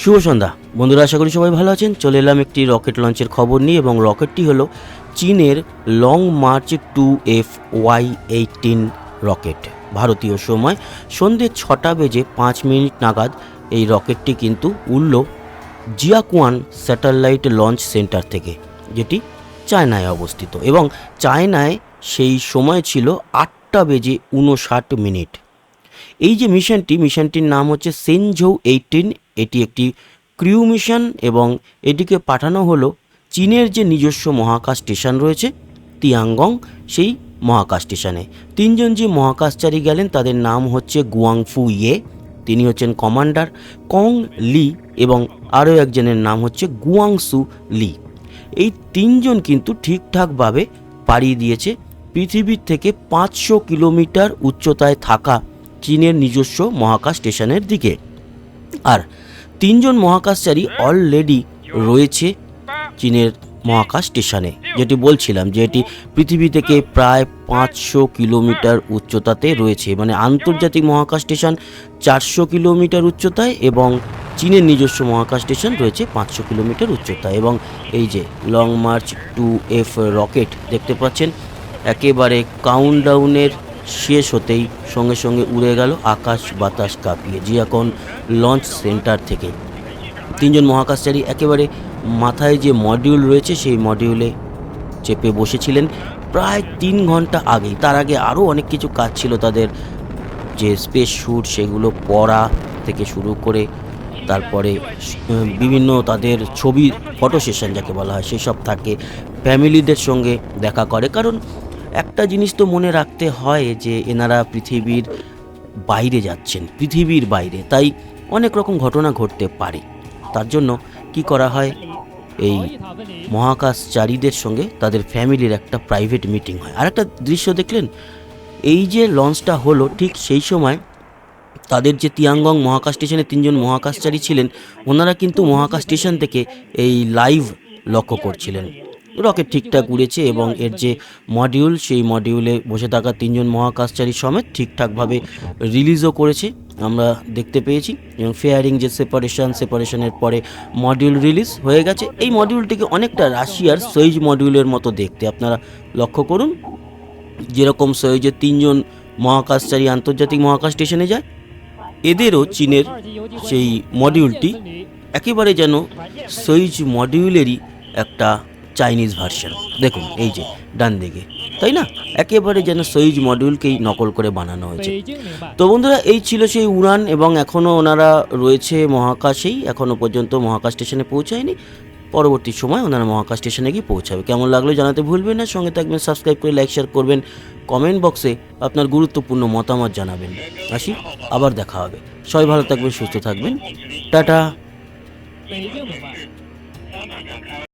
শুভ সন্ধ্যা। বন্ধুরা, আশা করি সবাই ভালো আছেন। চলে এলাম একটি রকেট লঞ্চের খবর নিয়ে এবং রকেটটি হলো চীনের Long March two F Y eighteen rocket. ভারতীয় সময় সন্ধে ছটা বেজে পাঁচ মিনিট নাগাদ এই রকেটটি কিন্তু উড়ল জিয়াকুয়ান স্যাটেলাইট লঞ্চ সেন্টার থেকে, যেটি চায়নায় অবস্থিত। এবং চায়নায় সেই সময় ছিল আটটা বেজে উনষাট মিনিট। এই যে মিশনটি, মিশনটির নাম হচ্ছে সেনঝৌ এইটিন এটি একটি ক্রিউ মিশন এবং এটিকে পাঠানো হলো চীনের যে নিজস্ব মহাকাশ স্টেশন রয়েছে তিয়াঙ্গং সেই মহাকাশ স্টেশনে। তিনজন যে মহাকাশচারী গেলেন, তাদের নাম হচ্ছে গুয়াংফু ইয়ে তিনি হচ্ছেন কমান্ডার কং লি এবং আরও একজনের নাম হচ্ছে গুয়াংসু লি। এই তিনজন কিন্তু ঠিকঠাকভাবে পাড়ি দিয়েছে। পৃথিবীর থেকে পাঁচশো কিলোমিটার উচ্চতায় থাকা চীনের নিজস্ব মহাকাশ স্টেশনের দিকে। আর তিনজন মহাকাশচারী অলরেডি রয়েছে চীনের মহাকাশ স্টেশনে। যেটি বলছিলাম যে এটি পৃথিবী থেকে প্রায় পাঁচশো কিলোমিটার উচ্চতাতে রয়েছে। মানে আন্তর্জাতিক মহাকাশ স্টেশন চারশো কিলোমিটার উচ্চতায় এবং চীনের নিজস্ব মহাকাশ স্টেশন রয়েছে পাঁচশো কিলোমিটার উচ্চতায়। এবং এই যে Long March two F rocket দেখতে পাচ্ছেন, একেবারে কাউন্টডাউনের শেষ হতেই সঙ্গে সঙ্গে উড়ে গেল আকাশ বাতাস কাঁপিয়ে। জিয়াকন লঞ্চ সেন্টার থেকে। তিনজন মহাকাশচারী একেবারে মাথায় যে মডিউল রয়েছে, সেই মডিউলে চেপে বসেছিলেন প্রায় তিন ঘণ্টা আগেই। তার আগে আরও অনেক কিছু কাজ ছিল তাদের, যে স্পেস শ্যুট সেগুলো পড়া থেকে শুরু করে তারপরে বিভিন্ন তাদের ছবি ফটো সেশন যাকে বলা হয়, সেসব থাকে। ফ্যামিলিদের সঙ্গে দেখা করে। কারণ একটা জিনিস তো মনে রাখতে হয় যে এনারা পৃথিবীর বাইরে যাচ্ছেন, পৃথিবীর বাইরে। তাই অনেক রকম ঘটনা ঘটতে পারে। তার জন্য কি করা হয়? এই মহাকাশচারীদের সঙ্গে তাদের ফ্যামিলির একটা প্রাইভেট মিটিং হয়। আর একটা দৃশ্য দেখলেন? এই যে লঞ্চটা হলো, ঠিক সেই সময় তাদের যে তিয়াঙ্গং মহাকাশ স্টেশনে তিনজন মহাকাশচারী ছিলেন, ওনারা কিন্তু মহাকাশ স্টেশন থেকে এই লাইভ লক্ষ্য করছিলেন। রকেট ঠিকঠাক উড়েছে এবং এর যে মডিউল সেই মডিউলে বসে থাকা তিনজন মহাকাশচারী সমেত ঠিকঠাকভাবে রিলিজও করেছে, আমরা দেখতে পেয়েছি। এবং ফেয়ারিং যে সেপারেশন সেপারেশনের পরে মডিউল রিলিজ হয়ে গেছে। এই মডিউলটিকে অনেকটা রাশিয়ার সৈজ মডিউলের মতো দেখতে। আপনারা লক্ষ্য করুন, যেরকম সৈজের তিনজন মহাকাশচারী আন্তর্জাতিক মহাকাশ স্টেশনে যায়, এদেরও চীনের সেই মডিউলটি একেবারে যেন সৈজ মডিউলেরই একটা চাইনিজ ভার্সন দেখুন, এই যে, ডান দিকে। তাই না? একেবারে যেন সইজ মডিউলকেই নকল করে বানানো হয়েছে। তো বন্ধুরা, এই ছিল সেই উড়ান এবং এখনও ওনারা রয়েছে মহাকাশেই। এখনও পর্যন্ত মহাকাশ স্টেশনে পৌঁছায়নি। পরবর্তী সময় ওনারা মহাকাশ স্টেশনে গিয়ে পৌঁছাবে। কেমন লাগল জানাতে ভুলবেন না। সঙ্গে থাকবেন সাবস্ক্রাইব করে লাইক শেয়ার করবেন। কমেন্ট বক্সে আপনার গুরুত্বপূর্ণ মতামত জানাবেন। আসি, আবার দেখা হবে। সবাই ভালো থাকবেন, সুস্থ থাকবেন। টাটা।